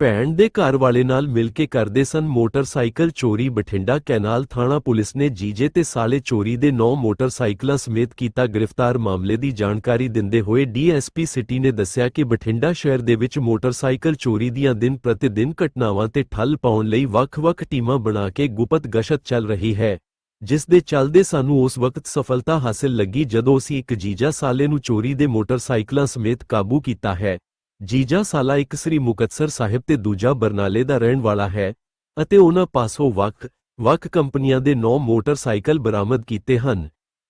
ਭੈਣ ਦੇ ਘਰ ਵਾਲੇ ਨਾਲ ਮਿਲ ਕੇ ਕਰਦੇ ਸਨ ਮੋਟਰਸਾਈਕਲ ਚੋਰੀ ਬਠਿੰਡਾ ਕੈਨਾਲ ਥਾਣਾ ਪੁਲਿਸ ਨੇ ਜੀਜੇ ਤੇ ਸਾਲੇ ਚੋਰੀ ਦੇ 9 ਮੋਟਰਸਾਈਕਲਾਂ ਸਮੇਤ ਕੀਤਾ ਗ੍ਰਿਫਤਾਰ ਮਾਮਲੇ ਦੀ ਜਾਣਕਾਰੀ ਦਿੰਦੇ ਹੋਏ ਡੀਐਸਪੀ ਸਿਟੀ ਨੇ ਦੱਸਿਆ ਕਿ ਬਠਿੰਡਾ ਸ਼ਹਿਰ ਦੇ ਵਿੱਚ ਮੋਟਰਸਾਈਕਲ ਚੋਰੀ ਦੀਆਂ ਦਿਨ ਪ੍ਰਤੀ ਦਿਨ ਘਟਨਾਵਾਂ ਤੇ ਠੱਲ ਪਾਉਣ ਲਈ ਵੱਖ-ਵੱਖ ਟੀਮਾਂ ਬਣਾ ਕੇ ਗੁਪਤ ਗਸ਼ਤ ਚੱਲ ਰਹੀ ਹੈ, ਜਿਸ ਦੇ ਚੱਲਦੇ ਸਾਨੂੰ ਉਸ ਵਕਤ ਸਫਲਤਾ ਹਾਸਲ ਲੱਗੀ ਜਦੋਂ ਅਸੀਂ ਇੱਕ ਜੀਜਾ ਸਾਲੇ ਨੂੰ ਚੋਰੀ ਦੇ ਮੋਟਰਸਾਈਕਲਾਂ ਸਮੇਤ ਕਾਬੂ ਕੀਤਾ ਹੈ। ਜੀਜਾ ਸਾਲਾ ਇੱਕ ਸ੍ਰੀ ਮੁਕਤਸਰ ਸਾਹਿਬ ਤੇ ਦੂਜਾ ਬਰਨਾਲੇ ਦਾ ਰਹਿਣ ਵਾਲਾ ਹੈ ਅਤੇ ਉਹਨਾਂ ਪਾਸੋਂ ਵੱਖ ਵੱਖ ਕੰਪਨੀਆਂ ਦੇ 9 ਮੋਟਰਸਾਈਕਲ ਬਰਾਮਦ ਕੀਤੇ ਹਨ।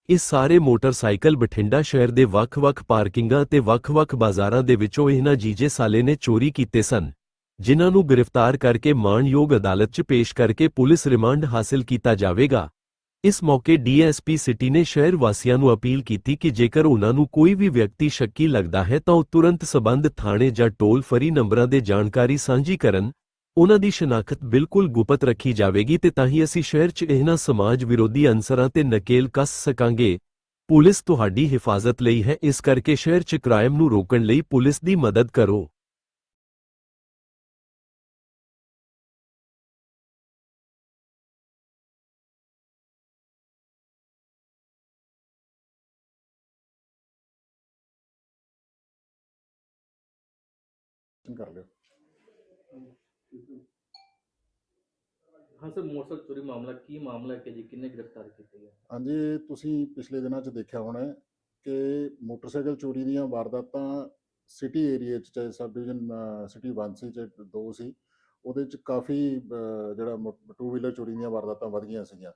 ਇਹ ਸਾਰੇ ਮੋਟਰਸਾਈਕਲ ਬਠਿੰਡਾ ਸ਼ਹਿਰ ਦੇ ਵੱਖ-ਵੱਖ ਪਾਰਕਿੰਗਾਂ ਤੇ ਵੱਖ-ਵੱਖ ਬਾਜ਼ਾਰਾਂ ਦੇ ਵਿੱਚੋਂ ਇਹਨਾਂ ਜੀਜੇ ਸਾਲੇ ਨੇ ਚੋਰੀ ਕੀਤੇ ਸਨ, ਜਿਨ੍ਹਾਂ ਨੂੰ ਗ੍ਰਿਫਤਾਰ ਕਰਕੇ ਮਾਣਯੋਗ ਅਦਾਲਤ 'ਚ ਪੇਸ਼ ਕਰਕੇ ਪੁਲਿਸ ਰਿਮਾਂਡ ਹਾਸਲ ਕੀਤਾ ਜਾਵੇਗਾ। ਇਸ ਮੌਕੇ ਡੀਐਸਪੀ ਸਿਟੀ ਨੇ ਸ਼ਹਿਰ ਵਾਸੀਆਂ ਨੂੰ ਅਪੀਲ ਕੀਤੀ ਕਿ ਜੇਕਰ ਉਹਨਾਂ ਨੂੰ ਕੋਈ ਵੀ ਵਿਅਕਤੀ ਸ਼ੱਕੀ ਲੱਗਦਾ ਹੈ ਤਾਂ ਉਹ ਤੁਰੰਤ ਸਬੰਧ ਥਾਣੇ ਜਾਂ ਟੋਲ ਫਰੀ ਨੰਬਰਾਂ ਦੇ ਜਾਣਕਾਰੀ ਸਾਂਝੀ ਕਰਨ, ਉਹਨਾਂ ਦੀ ਸ਼ਨਾਖਤ ਬਿਲਕੁਲ ਗੁਪਤ ਰੱਖੀ ਜਾਵੇਗੀ ਤੇ ਤਾਂ ਹੀ ਅਸੀਂ ਸ਼ਹਿਰ 'ਚ ਇਹਨਾਂ ਸਮਾਜ ਵਿਰੋਧੀ ਅਨਸਰਾਂ ਤੇ ਨਕੇਲ ਕੱਸ ਸਕਾਂਗੇ। ਪੁਲਿਸ ਤੁਹਾਡੀ ਹਿਫਾਜ਼ਤ ਲਈ ਹੈ, ਇਸ ਕਰਕੇ ਸ਼ਹਿਰ 'ਚ ਕ੍ਰਾਈਮ ਨੂੰ ਰੋਕਣ ਲਈ ਪੁਲਿਸ ਦੀ ਮਦਦ ਕਰੋ। ਕਰ ਲਿਓ ਹਾਂ ਸਰ ਮੋਟਰਸਾਈਕਲ ਚੋਰੀ ਮਾਮਲਾ ਕੀ ਮਾਮਲਾ ਹੈ ਕਿ ਜੀ ਕਿੰਨੇ ਗ੍ਰਿਫਤਾਰ ਕੀਤੇ ਗਏ ਹਾਂਜੀ ਤੁਸੀਂ ਪਿਛਲੇ ਦਿਨਾਂ 'ਚ ਦੇਖਿਆ ਹੋਣਾ ਕਿ ਮੋਟਰਸਾਈਕਲ ਚੋਰੀ ਦੀਆਂ ਵਾਰਦਾਤਾਂ ਸਿਟੀ ਏਰੀਆ 'ਚ ਚਾਹੇ ਸਬ ਡਿਵੀਜ਼ਨ ਸਿਟੀ 1 ਸੀ ਚਾਹੇ 2 ਸੀ ਉਹਦੇ 'ਚ ਕਾਫੀ ਜਿਹੜਾ ਟੂ ਵੀਲਰ ਚੋਰੀ ਦੀਆਂ ਵਾਰਦਾਤਾਂ ਵਧ ਗਈਆਂ ਸੀਗੀਆਂ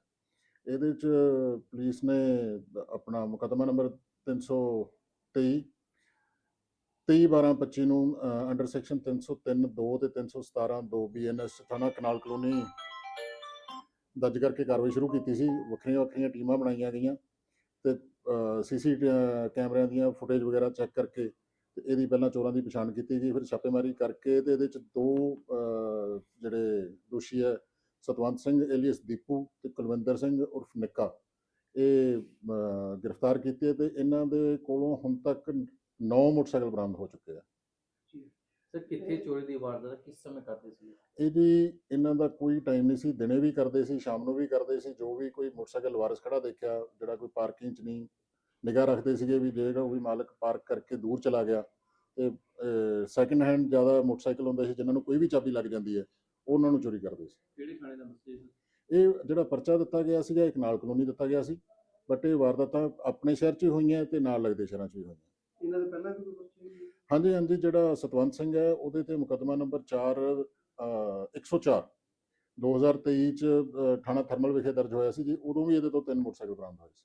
ਇਹਦੇ 'ਚ ਪੁਲਿਸ ਨੇ ਆਪਣਾ ਮੁਕੱਦਮਾ ਨੰਬਰ 323 23 12 25 ਨੂੰ ਅੰਡਰ ਸੈਕਸ਼ਨ 303 2 ਤੇ 317 2 ਬੀਐਨਐਸ ਥਾਣਾ ਕਨਾਲ ਕਲੋਨੀ ਦਰਜ ਕਰਕੇ ਕਾਰਵਾਈ ਸ਼ੁਰੂ ਕੀਤੀ ਸੀ। ਵੱਖਰੀਆਂ ਵੱਖਰੀਆਂ ਟੀਮਾਂ ਬਣਾਈਆਂ ਗਈਆਂ ਤੇ ਸੀਸੀ ਕੈਮਰਿਆਂ ਦੀਆਂ ਫੁਟੇਜ ਵਗੈਰਾ ਚੈੱਕ ਕਰਕੇ ਤੇ ਇਹਦੀ ਪਹਿਲਾਂ ਚੋਰਾਂ ਦੀ ਪਛਾਣ ਕੀਤੀ ਗਈ, ਫਿਰ ਛਾਪੇਮਾਰੀ ਕਰਕੇ ਤੇ ਇਹਦੇ ਚ ਦੋ ਜਿਹੜੇ ਦੋਸ਼ੀ ਹੈ, ਸਤਵੰਤ ਸਿੰਘ, ਏਲੀਅਸ ਦੀਪੂ ਤੇ ਕੁਲਵਿੰਦਰ ਸਿੰਘ ਉਰਫ ਨਿੱਕਾ। ਇਹ ਗ੍ਰਿਫਤਾਰ ਕੀਤੇ ਤੇ ਇਹਨਾਂ ਦੇ ਕੋਲੋਂ ਹੁਣ ਤੱਕ 9 ਮੋਟਰਸਾਈਕਲ ਬਰਾਮਦ ਹੋ ਚੁੱਕੇ ਆ। ਸਰ ਕਿੱਥੇ ਚੋਰੀ ਦੀ ਵਾਰਦਾਤ ਕਿਸ ਸਮੇਂ ਕਰਦੇ ਸੀ? ਇਹਦੀ ਇਹਨਾਂ ਦਾ ਕੋਈ ਟਾਈਮ ਨਹੀਂ ਸੀ ਦਿਨੇ ਵੀ ਕਰਦੇ ਸੀ ਸ਼ਾਮ ਨੂੰ ਵੀ ਕਰਦੇ ਸੀ ਜੋ ਵੀ ਕੋਈ ਮੋਟਰਸਾਈਕਲ ਵਾਰਸ ਖੜਾ ਦੇਖਿਆ ਜਿਹੜਾ ਕੋਈ ਪਾਰਕਿੰਗ 'ਚ ਨਹੀਂ ਨਿਗਾਹ ਰੱਖਦੇ ਸੀਗੇ ਵੀ ਜੇਗਾ ਕੋਈ ਮਾਲਕ ਪਾਰਕ ਕਰਕੇ ਦੂਰ ਚਲਾ ਗਿਆ ਤੇ ਸੈਕੰਡ ਹੈਂਡ ਜ਼ਿਆਦਾ ਮੋਟਰਸਾਈਕਲ ਹੁੰਦੇ ਸੀ ਜਿਨ੍ਹਾਂ ਨੂੰ ਕੋਈ ਵੀ ਚਾਬੀ ਲੱਗ ਜਾਂਦੀ ਹੈ ਉਹਨਾਂ ਨੂੰ ਚੋਰੀ ਕਰਦੇ ਸੀ। ਕਿਹੜੇ ਥਾਣੇ ਦਾ ਮਸਲਾ ਇਹ ਜਿਹੜਾ ਪਰਚਾ ਦਿੱਤਾ ਗਿਆ ਸੀਗਾ ਇੱਕ ਨਾਲ ਕਲੋਨੀ ਦਿੱਤਾ ਗਿਆ ਸੀ ਬਟ ਇਹ ਵਾਰਦਾਤਾਂ ਆਪਣੇ ਸ਼ਹਿਰ 'ਚ ਹੀ ਹੋਈਆਂ ਤੇ ਨਾਲ ਲੱਗਦੇ ਸ਼ਹਿਰਾਂ 'ਚ ਵੀ ਹੋਈਆਂ। ਇਹਨਾਂ ਦੇ ਪਹਿਲਾਂ ਵੀ ਕੋਈ ਪਰਚੇ ਹਾਂਜੀ ਹਾਂਜੀ ਜਿਹੜਾ ਸਤਵੰਤ ਸਿੰਘ ਹੈ ਉਹਦੇ ਤੇ ਮੁਕੱਦਮਾ ਨੰਬਰ 4 104 2023 ਚ ਅਹ, ਥਾਣਾ ਥਰਮਲ ਵਿਖੇ ਦਰਜ ਹੋਇਆ ਸੀ ਜੀ ਉਦੋਂ ਵੀ ਇਹਦੇ ਤੋਂ ਤਿੰਨ ਮੋਟਰਸਾਈਕਲ ਬਰਾਮਦ ਹੋਏ ਸੀ।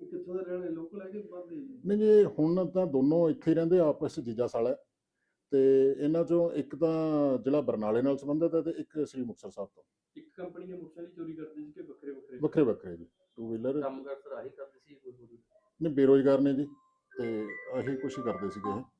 ਇਹ ਕਿੱਥੋਂ ਦੇ ਰਹਿਣ ਵਾਲੇ? ਲੋਕਲ ਹੈ ਕਿ ਬਾਹਰ ਦੇ ਜੀ? ਨਹੀਂ ਜੀ ਹੁਣ ਤਾਂ ਦੋਨੋਂ ਇੱਥੇ ਹੀ ਰਹਿੰਦੇ ਆ, ਆਪਸ ਚ ਜੀਜਾ ਸਾਲਾ ਹੈ। ਤੇ ਇਹਨਾਂ ਚੋਂ ਇੱਕ ਤਾਂ ਜ਼ਿਲ੍ਹਾ ਬਰਨਾਲੇ ਨਾਲ ਸੰਬੰਧਿਤ ਹੈ ਤੇ ਇੱਕ ਸ੍ਰੀ ਮੁਕਤਸਰ ਸਾਹਿਬ ਤੋਂ। ਇੱਕ ਕੰਪਨੀ ਦੇ ਮੋਟਰਸਾਈਕਲ ਚੋਰੀ ਕਰਦੇ ਸੀ ਕਿ ਵੱਖਰੇ ਵੱਖਰੇ ਵੱਖਰੇ ਵੱਖਰੇ ਜੀ ਟੂ ਵੀਲਰ ਕੰਮ ਕਰ ਸਰ ਆਹੀ ਕਰਦੇ ਸੀ ਕੋਈ ਹੋਰ? ਨੇ ਬੇਰੋਜ਼ਗਾਰ ਨੇ ਜੀ। ਇਹੀ ਕੁਛ ਕਰਦੇ ਸੀਗੇ ਇਹ।